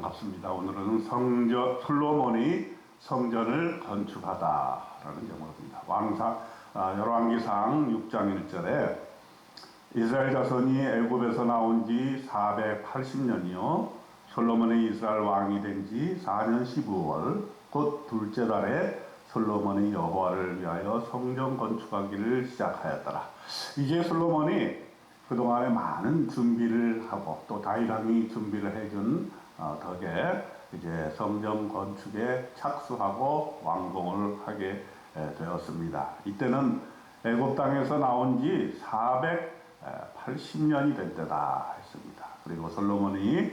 반갑습니다. 오늘은 성전 솔로몬이 성전을 건축하다라는 제목입니다. 왕사 아, 열왕기상 6장 1절에 이스라엘 자손이 애굽에서 나온 지 480년이요 솔로몬이 이스라엘 왕이 된 지 4년 15월 곧 둘째 달에 솔로몬이 여호와를 위하여 성전 건축하기를 시작하였더라. 이제 솔로몬이 그동안에 많은 준비를 하고 또 다이랑이 준비를 해준 어, 덕에 이제 성전 건축에 착수하고 완공을 하게 에, 되었습니다. 이때는 애굽 땅에서 나온 지 480년이 된 때다 했습니다. 그리고 솔로몬이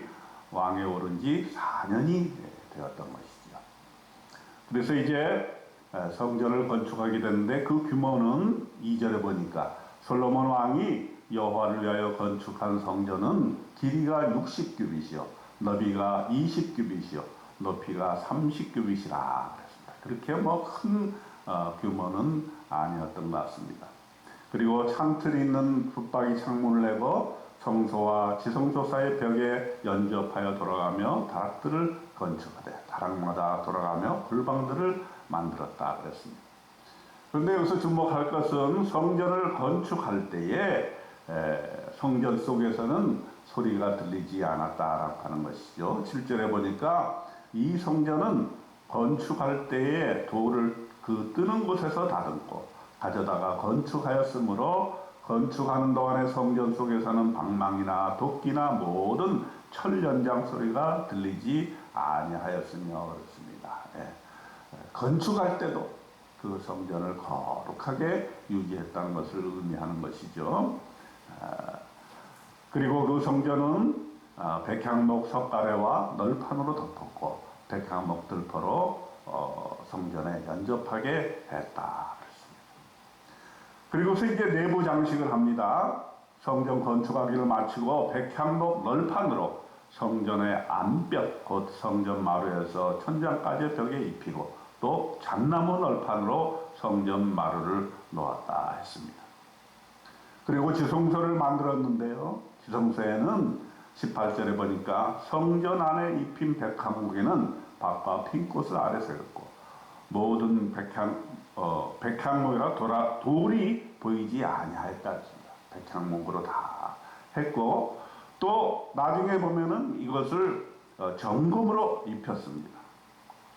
왕에 오른 지 4년이 되었던 것이죠. 그래서 이제 에, 성전을 건축하게 됐는데 그 규모는 2절에 보니까 솔로몬 왕이 여호와를 위하여 건축한 성전은 길이가 60규빗이요 너비가 20규빗이요 높이가 30규빗이라 그랬습니다. 그렇게 뭐큰 어, 규모는 아니었던 것 같습니다. 그리고 창틀이 있는 붙박이 창문을 내고 성소와 지성소 사이 벽에 연접하여 돌아가며 다락들을 건축하되 다락마다 돌아가며 골방들을 만들었다 그랬습니다. 그런데 여기서 주목할 것은 성전을 건축할 때에 에, 성전 속에서는 소리가 들리지 않았다라고 하는 것이죠. 7절에 보니까 이 성전은 건축할 때에 돌을 그 뜨는 곳에서 다듬고 가져다가 건축하였으므로 건축하는 동안에 성전 속에서는 방망이나 도끼나 모든 철 연장 소리가 들리지 아니하였으며 그렇습니다. 예. 건축할 때도 그 성전을 거룩하게 유지했다는 것을 의미하는 것이죠. 그리고 그 성전은 아, 백향목 석가래와 널판으로 덮었고 백향목 들포로 어, 성전에 연접하게 했다. 그리고서 이제 내부 장식을 합니다. 성전 건축하기를 마치고 백향목 널판으로 성전의 안벽 곧 성전 마루에서 천장까지 벽에 입히고 또 잣나무 널판으로 성전 마루를 놓았다 했습니다. 그리고 지성소를 만들었는데요. 지성소에는 18절에 보니까 성전 안에 입힌 백향목에는 밖과 핀꽃을 아래 세웠고 모든 백향 어, 백향목이라 돌아 돌이 보이지 아니하였다 했습니다. 백향목으로 다 했고 또 나중에 보면은 이것을 어, 정금으로 입혔습니다.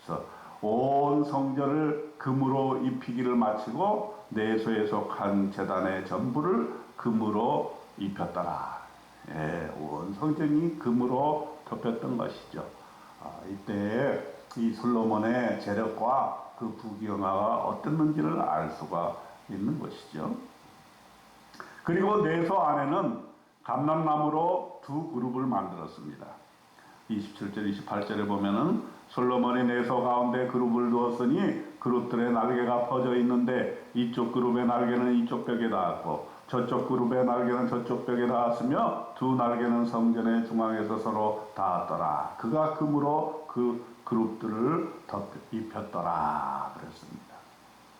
그래서 온 성전을 금으로 입히기를 마치고 내소에 속한 재단의 전부를 금으로 입혔더라. 예, 온 성전이 금으로 덮였던 것이죠. 아, 이때 이 솔로몬의 재력과 그 부귀영화가 어땠는지를 알 수가 있는 것이죠. 그리고 내소 안에는 감람나무로 두 그룹을 만들었습니다. 27절, 28절에 보면은 솔로몬이 내소 가운데 그룹을 두었으니 그룹들의 날개가 퍼져 있는데 이쪽 그룹의 날개는 이쪽 벽에 닿았고 저쪽 그룹의 날개는 저쪽 벽에 닿았으며 두 날개는 성전의 중앙에서 서로 닿았더라. 그가 금으로 그 그룹들을 덮 입혔더라. 그랬습니다.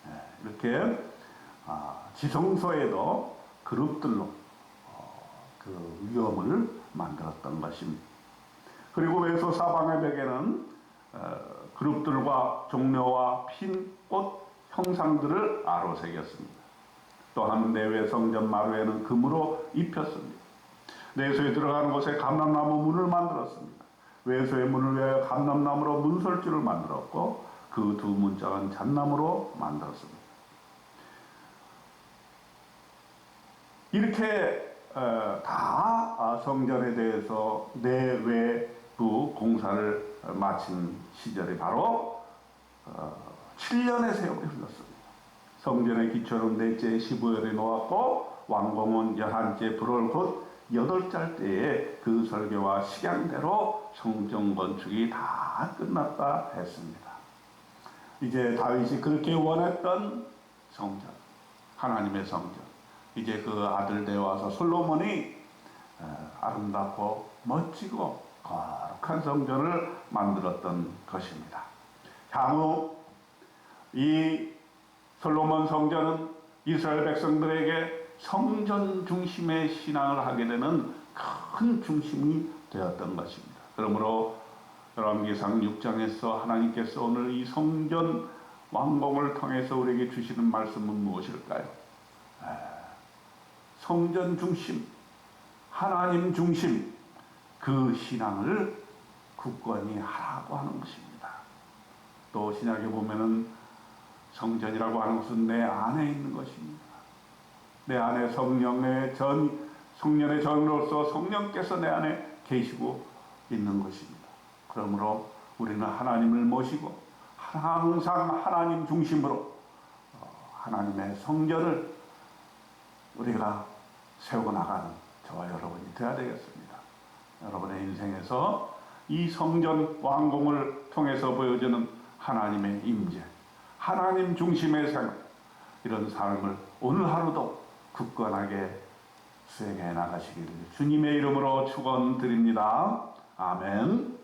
네, 이렇게 아, 지성소에도 그룹들로 어, 그 위험을 만들었던 것입니다. 그리고 외소 사방의 벽에는 어, 그룹들과 종려와 핀 꽃 형상들을 아로 새겼습니다. 또한 내외 성전 마루에는 금으로 입혔습니다. 내소에 들어가는 곳에 감람나무 문을 만들었습니다. 외소의 문을 위하여 감람나무로 문설주를 만들었고 그 두 문짝은 잣나무로 만들었습니다. 이렇게 어, 다 아, 성전에 대해서 내외부 공사를 마친 시절이 바로 7년의 세월이 흘렀습니다. 성전의 기초는 넷째 15일에 놓았고 완공은 열한째 불월 곧 여덟 때에 그 설계와 식양대로 성전 건축이 다 끝났다 했습니다. 이제 다윗이 그렇게 원했던 성전, 하나님의 성전. 이제 그 아들 되어와서 솔로몬이 아름답고 멋지고 거룩한 성전을 만들었던 것입니다. 향후 이 솔로몬 성전은 이스라엘 백성들에게 성전 중심의 신앙을 하게 되는 큰 중심이 되었던 것입니다. 그러므로 열왕기상 6장에서 하나님께서 오늘 이 성전 완공을 통해서 우리에게 주시는 말씀은 무엇일까요? 에, 성전 중심, 하나님 중심, 그 신앙을 굳건히 하라고 하는 것입니다. 또 신약에 보면은 성전이라고 하는 것은 내 안에 있는 것입니다. 내 안에 성령의 전, 성령의 전으로서 성령께서 내 안에 계시고 있는 것입니다. 그러므로 우리는 하나님을 모시고 항상 하나님 중심으로 어, 하나님의 성전을 우리가 세우고 나가는 저와 여러분이 되어야 되겠습니다. 여러분의 인생에서 이 성전 완공을 통해서 보여주는 하나님의 임재, 하나님 중심의 생활, 이런 삶을 오늘 하루도 굳건하게 수행해 나가시기를 주님의 이름으로 축원드립니다. 아멘.